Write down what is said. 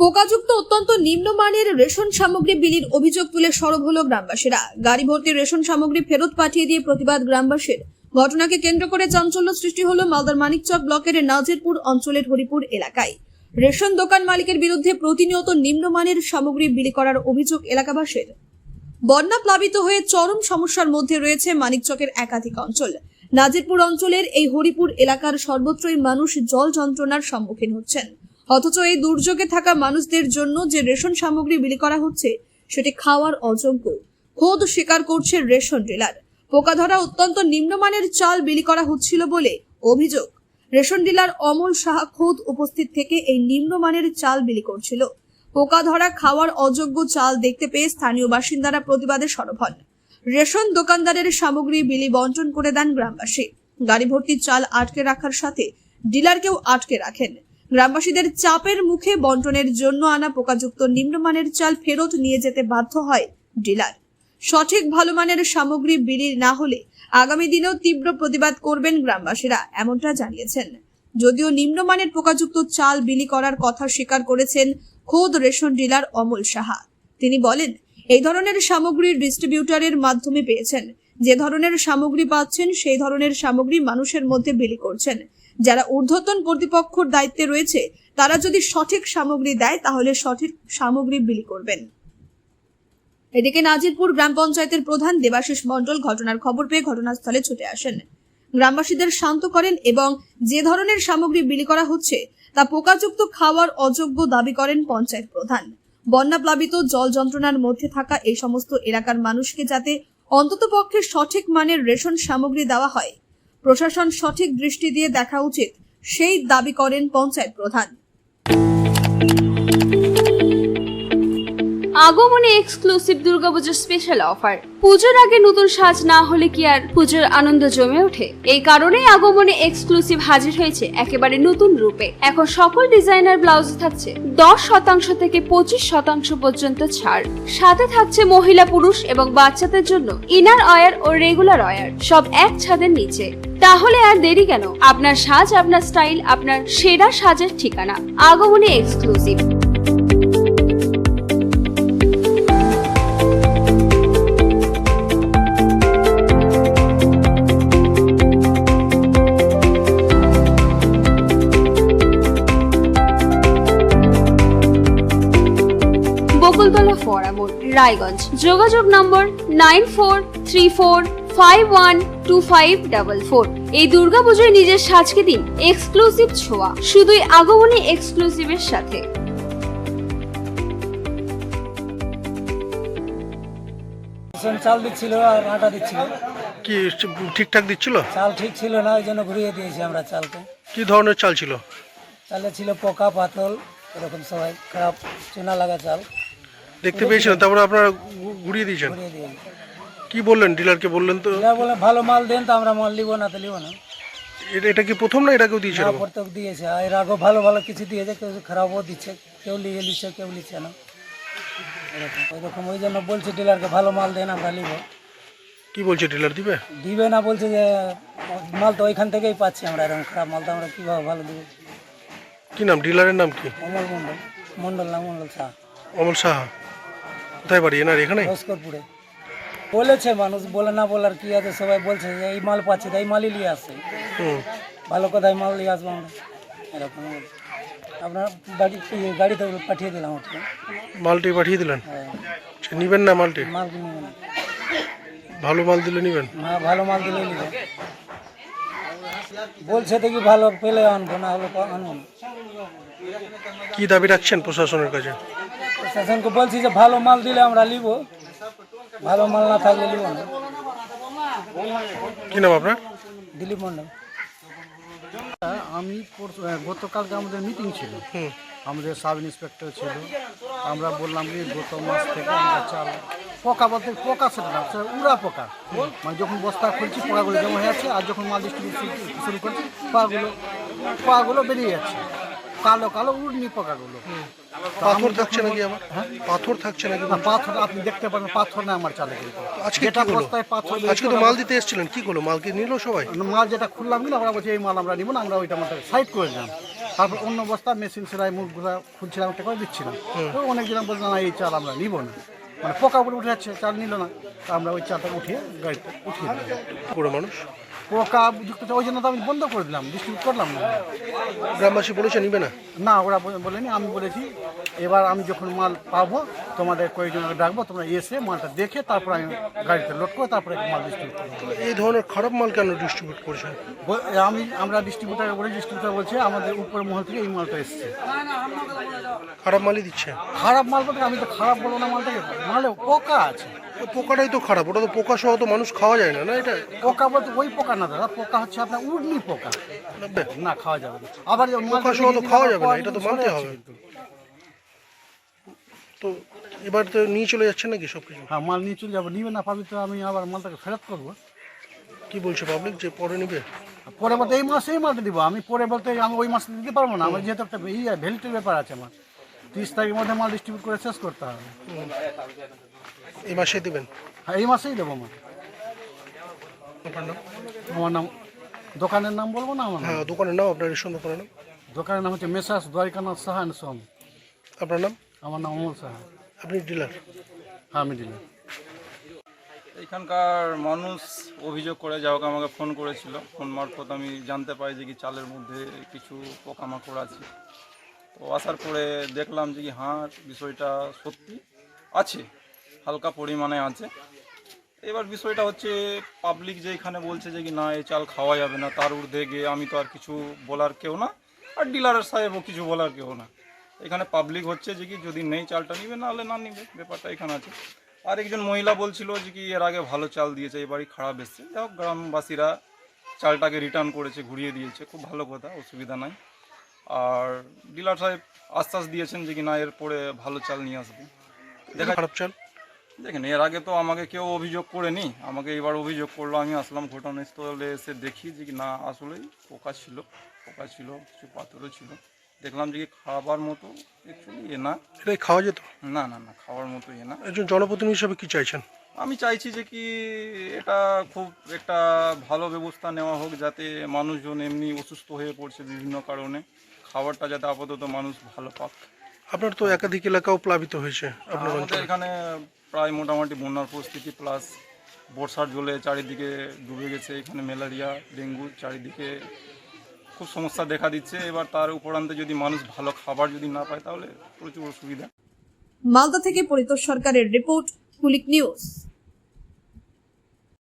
পোকাযুক্ত অত্যন্ত নিম্নমানের রেশন সামগ্রী বিলির অভিযোগ তুলে সরব হলো গ্রামবাসীরা। গাড়ি ভর্তি রেশন সামগ্রী ফেরত পাঠিয়ে দিয়ে প্রতিবাদ গ্রামবাসীর। ঘটনাকে কেন্দ্র করে চাঞ্চল্য সৃষ্টি হলো মালদার মানিকচক ব্লকের নাজিরপুর অঞ্চলের হরিপুর এলাকায়। রেশন দোকান মালিকের বিরুদ্ধে প্রতিনিয়ত নিম্নমানের সামগ্রী বিলি করার অভিযোগ এলাকাবাসীর। বন্যা প্লাবিত হয়ে চরম সমস্যার মধ্যে রয়েছে মানিকচকের একাধিক অঞ্চল। নাজিরপুর অঞ্চলের এই হরিপুর এলাকার সর্বত্রই মানুষ জল যন্ত্রণার সম্মুখীন হচ্ছেন। অথচ এই দুর্যোগে থাকা মানুষদের জন্য যে রেশন সামগ্রী বিলি করা হচ্ছে, সেটি খাওয়ার অযোগ্য। খোদ স্বীকার করছে রেশন ডিলার। পোকা ধরা অত্যন্ত নিম্নমানের চাল বিলি করা হচ্ছিল বলে অভিযোগ। রেশন ডিলার অমল সাহা খোদ উপস্থিত থেকে এই নিম্নমানের চাল বিলি করছিল। পোকা ধরা খাওয়ার অযোগ্য চাল দেখতে পেয়ে স্থানীয় বাসিন্দারা প্রতিবাদে সরব হন। রেশন দোকানদারের সামগ্রী বিলি বন্টন করে দেন গ্রামবাসী। গাড়ি ভর্তি চাল আটকে রাখার সাথে ডিলারকেও আটকে রাখেন। গ্রামবাসীদের চাপের মুখে বন্টনের জন্য আনা পোকাযুক্ত নিম্নমানের চাল ফেরত নিয়ে যেতে বাধ্য হয় ডিলার। সঠিক ভালো মানের সামগ্রী বিলি না হলে আগামী দিনেও তীব্র প্রতিবাদ করবেন গ্রামবাসীরা, এমনটা জানিয়েছেন। যদিও নিম্নমানের পোকাযুক্ত চাল বিলি করার কথা স্বীকার করেছেন খোদ রেশন ডিলার অমল সাহা। তিনি বলেন, এই ধরনের সামগ্রী ডিস্ট্রিবিউটারের মাধ্যমে পেয়েছেন। যে ধরনের সামগ্রী পাচ্ছেন, সেই ধরনের সামগ্রী মানুষের মধ্যে বিলি করছেন। যারা ঊর্ধ্বতন কর্তৃপক্ষের দায়িত্বে রয়েছে, তারা যদি সঠিক সামগ্রী দেয়, তাহলে সঠিক সামগ্রী বিলি করবেন। এদিকে নাজিরপুর গ্রাম পঞ্চায়েতের প্রধান দেবাশিস মণ্ডল ঘটনার খবর পেয়ে ঘটনাস্থলে ছুটে আসেন। গ্রামবাসীদের শান্ত করেন এবং যে ধরনের সামগ্রী বিলি করা হচ্ছে, তা পোকাযুক্ত খাওয়ার অযোগ্য দাবি করেন পঞ্চায়েত প্রধান। বন্যা প্লাবিত জল যন্ত্রণার মধ্যে থাকা এই সমস্ত এলাকার মানুষকে যাতে অন্ততপক্ষে সঠিক মানের রেশন সামগ্রী দেওয়া হয় প্রশাসন সঠিক দৃষ্টি দিয়ে দেখা উচিত সেই দাবি করেন পঞ্চায়েত প্রধান। আগমনে এক্সক্লুসিভ দুর্গাপুজোর স্পেশাল অফার পুজোর আগে নতুন সাজ না হলে কি আর পুজোর আনন্দ জমে ওঠে? এই কারণেই আগমনে এক্সক্লুসিভ হাজির হয়েছে একেবারে নতুন রূপে। এখন সকল ডিজাইনার ব্লাউজ থাকছে। দশ শতাংশ থেকে পঁচিশ শতাংশ পর্যন্ত ছাড়। সাথে থাকছে মহিলা পুরুষ এবং বাচ্চাদের জন্য ইনার অয়ার ও রেগুলার অয়ার সব এক ছাদের নিচে। তাহলে আর দেরি কেন? আপনার সাজ, আপনার স্টাইল আপনার সেরা সাজের ঠিকানা। আগমনে এক্সক্লুসিভ রায়গঞ্জ। যোগাযোগ number nine four three four five one two five double four. এই দুর্গাপুজোয় নিজের সাজকে দিন এক্সক্লুসিভ ছোঁয়া শুধুই আগমনী এক্সক্লুসিভের সাথে। চাল দিচ্ছিল আর আটা দিচ্ছিল। কি ঠিকঠাক দিচ্ছিল? চাল ঠিক ছিল না ওই জন্য ঘুরিয়ে দিয়েছি আমরা চালকে। কি ধরনের চাল ছিল? চালে ছিল পোকা পাতল এরকম সবাই খারাপ চুনা লাগা চাল। দেখতে পেয়েছিলেন তারপরে আপনারা ঘুরিয়ে দিয়েছেন। ঘুরিয়ে কি বললেন ডিলারকে বললেন তো? এরা বলে ভালো মাল দেন তো আমরা মাল নিবো না তো নিবো না। এটা এটা কি প্রথম না এটাকেও দিয়েছে না প্রত্যেক দিয়েছে। আর এর আগেও ভালো ভালো কিছু দিয়েছে কেউ খারাপও দিচ্ছে কেউ নিয়ে নিচ্ছে কেউ নিচ্ছে না। এরকম ওইরকম ওই জন্য বলছে ডিলারকে ভালো মাল দেন আমরা নিবো। কি বলছে ডিলার দিবে? দিবে না বলছে যে মাল তো ওইখান থেকেই পাচ্ছি আমরা এরকম খারাপ মাল তো আমরা কীভাবে ভালো দেবো? কি নাম ডিলারের নাম কি? অমল মণ্ডল। মণ্ডল না মণ্ডল শাহ। অমল সাহা কোথায় বাড়ি? এনার এখানে? লস্করপুরে বলেছে মানুষ বলে না বলার কি আছে? সবাই বলছে যে এই মাল পাচ্ছি তাই মালই নিয়ে হুম। ভালো কোথায় মাল নিয়ে আসব আমরা। এরকম আপনার বাড়ি এই গাড়িতে পাঠিয়ে দিলাম ওটা মালটি পাঠিয়ে দিলেন? হ্যাঁ, সে নিবেন না মালটি? মাল নেবেন ভালো মাল দিলে নিবেন? হ্যাঁ ভালো মাল দিলে নিবে। বলছে দেখি ভালো পেলে আনব না হলে আনব কি দাবি রাখছেন প্রশাসনের কাছে? প্রশাসনকে বলছি যে ভালো মাল দিলে আমরা নিব। ভালো মাল না থাকলে নিব না। কি নাম আপনার? দিলীপ মণ্ডল। আমি গতকালকে আমাদের মিটিং ছিল। আমাদের সাব ইন্সপেক্টর ছিল। আমরা বললাম যে গত মাস থেকে আমরা চাল পোকা বলতে পোকা সেটা না উড়া পোকা। মানে যখন বস্তা খুলছি পোকাগুলো জমা হয়ে যাচ্ছে আর যখন মাল ডিস্ট্রিবিউট শুরু করছি পোকাগুলো পোকাগুলো বেরিয়ে যাচ্ছে। কালো কালো উড়নি পোকাগুলো। পাথর থাকছে নাকি আবার পাথর থাকছে নাকি না পাথর আপনি দেখতে পারেন পাথর না আমার চালে কিন্তু। আজকে কি বস্তায় পাথর আজকে তো মাল দিতে এসেছিলেন। কি করল? মাল কি নিল সবাই? মাল যেটা খুললাম কিনা আমরা বলছি এই মাল আমরা নিব না আমরা ওইটা মাত্র সাইড করে দিলাম। তারপর অন্য বস্তা মেশিন সেলাই মুখগুলা খুলছিলাম একটা করে দিচ্ছিলাম। তো অনেক জন বলছে না এই চাল আমরা নিব না। মানে পোকা উপরে উঠে যাচ্ছে চাল নিল না। আমরা ওই চালটা উঠিয়ে গাড়িতে উঠিয়ে দিলাম। পুরো মানুষ? পোকা যুক্ত ওই জন্য তো আমি বন্ধ করে দিলাম ডিস্ট্রিবিউট করলাম না। গ্রামবাসী বলেছে নিবে না? না ওরা বলে- বলেনি আমি বলেছি এবার আমি যখন মাল পাবো তোমাদের কয়েকজনকে ডাকবো তোমরা এসে মালটা দেখে তারপর আমি গাড়িতে লোড করে তারপরে মাল ডিস্ট্রিবিউট করব। এই ধরনের খারাপ মাল কেন ডিস্ট্রিবিউট করছেন আমি আমরা ডিস্ট্রিবিউটার বলে ডিস্ট্রিবিউটার বলছে আমাদের উপর মহল থেকে এই মালটা এসছে। খারাপ মালই দিচ্ছে। খারাপ মাল বলতে আমি তো খারাপ বলব না মালটাকে মালে পোকা আছে। পোকাটাই তো খারাপ ওটা তো পোকা সহ তো মানুষ খাওয়া যায় না না এটা? পোকা বলতে ওই পোকা না দাদা পোকা হচ্ছে আপনার উড়নি পোকা। না খাওয়া যাবে না। আবার পোকা সহ তো খাওয়া যাবে না, এটা তো মানতে হবে। তো এবার তো নিয়ে চলে যাচ্ছে নাকি সব কিছু হ্যাঁ মাল নিয়ে চলে যাব। নিবে না পাবি তো আমি আবার মালটাকে ফেরত করব। কি বলছে পাবলিক যে পরে নিবে? পরে বলতে এই মাসে এই মালটা দিব। আমি পরে বলতে আমি ওই মাসে দিতে পারব না। আমার যেহেতু একটা ইয়ে ভ্যালিটির ব্যাপার আছে আমার। তিরিশ তারিখের মধ্যে মাল ডিস্ট্রিবিউট করে শেষ করতে হবে। এই মাসে দেবেন? হ্যাঁ এই মাসেই দেবো আমার আপনার নাম? আমার নাম দোকানের নাম বলব না আমার নাম? হ্যাঁ দোকানের নাম আপনার রেশন দোকানের নাম? দোকানের নাম হচ্ছে মেসাস দ্বারিকানাথ সাহা সন। আপনার নাম? আমার নাম অমল সাহা। আপনি ডিলার? হ্যাঁ আমি দিলাম এখানকার মানুষ অভিযোগ করে যা হোক আমাকে ফোন করেছিল। ফোন মারফত আমি জানতে পারি যে কি চালের মধ্যে কিছু পোকামাকড় আছে। তো আসার পরে দেখলাম যে কি হ্যাঁ বিষয়টা সত্যি আছে। হালকা পরিমাণে আছে। এবার বিষয়টা হচ্ছে পাবলিক যে এখানে বলছে যে কি না এই চাল খাওয়া যাবে না, তার ঊর্ধ্বে গিয়ে আমি তো আর কিছু বলার কেউ না, আর ডিলারের সাহেবও কিছু বলার কেউ না। এখানে পাবলিক হচ্ছে যে কি, যদি নেই চালটা নিবে, নাহলে না নিবে, ব্যাপারটা এখানে আছে। আর একজন মহিলা বলছিল যে কি, এর আগে ভালো চাল দিয়েছে এবারই খারাপ এসছে। যাই হোক, গ্রামবাসীরা চালটাকে রিটার্ন করেছে, ঘুরিয়ে দিয়েছে, খুব ভালো কথা, অসুবিধা নাই। আর ডিলার সাহেব আশ্বাস দিয়েছেন যে কি না, এরপরে ভালো চাল নিয়ে আসবে। দেখা খারাপ চাল? দেখেন এর আগে তো আমাকে কেউ অভিযোগ করেনি। আমাকে এবার অভিযোগ করল আমি আসলাম ঘটনাস্থলে এসে দেখি যে না আসলেই পোকা ছিল পোকা ছিল কিছু পাথরও ছিল। দেখলাম যে কি খাবার মতো অ্যাকচুয়ালি এ না। এটাই খাওয়া যেত? না না না খাওয়ার মতো এ না। একজন জনপ্রতিনিধি হিসাবে কি চাইছেন? আমি চাইছি যে কি এটা খুব একটা ভালো ব্যবস্থা নেওয়া হোক যাতে মানুষজন এমনি অসুস্থ হয়ে পড়ছে বিভিন্ন কারণে। খাবারটা যাতে আপাতত মানুষ ভালো পাক। আপনার তো একাধিক এলাকাও প্লাবিত হয়েছে আপনার এখানে প্রায় মোটামুটি বন্যার পরিস্থিতি প্লাস বর্ষার জলে চারিদিকে ডুবে গেছে, এখানে ম্যালেরিয়া, ডেঙ্গু চারিদিকে খুব সমস্যা দেখা দিচ্ছে। এবার তার উপরান্তে যদি মানুষ ভালো খাবার যদি না পায়, তাহলে প্রচুর অসুবিধা। মালদা থেকে পরিতোষ সরকারের রিপোর্ট, কুলিক নিউজ।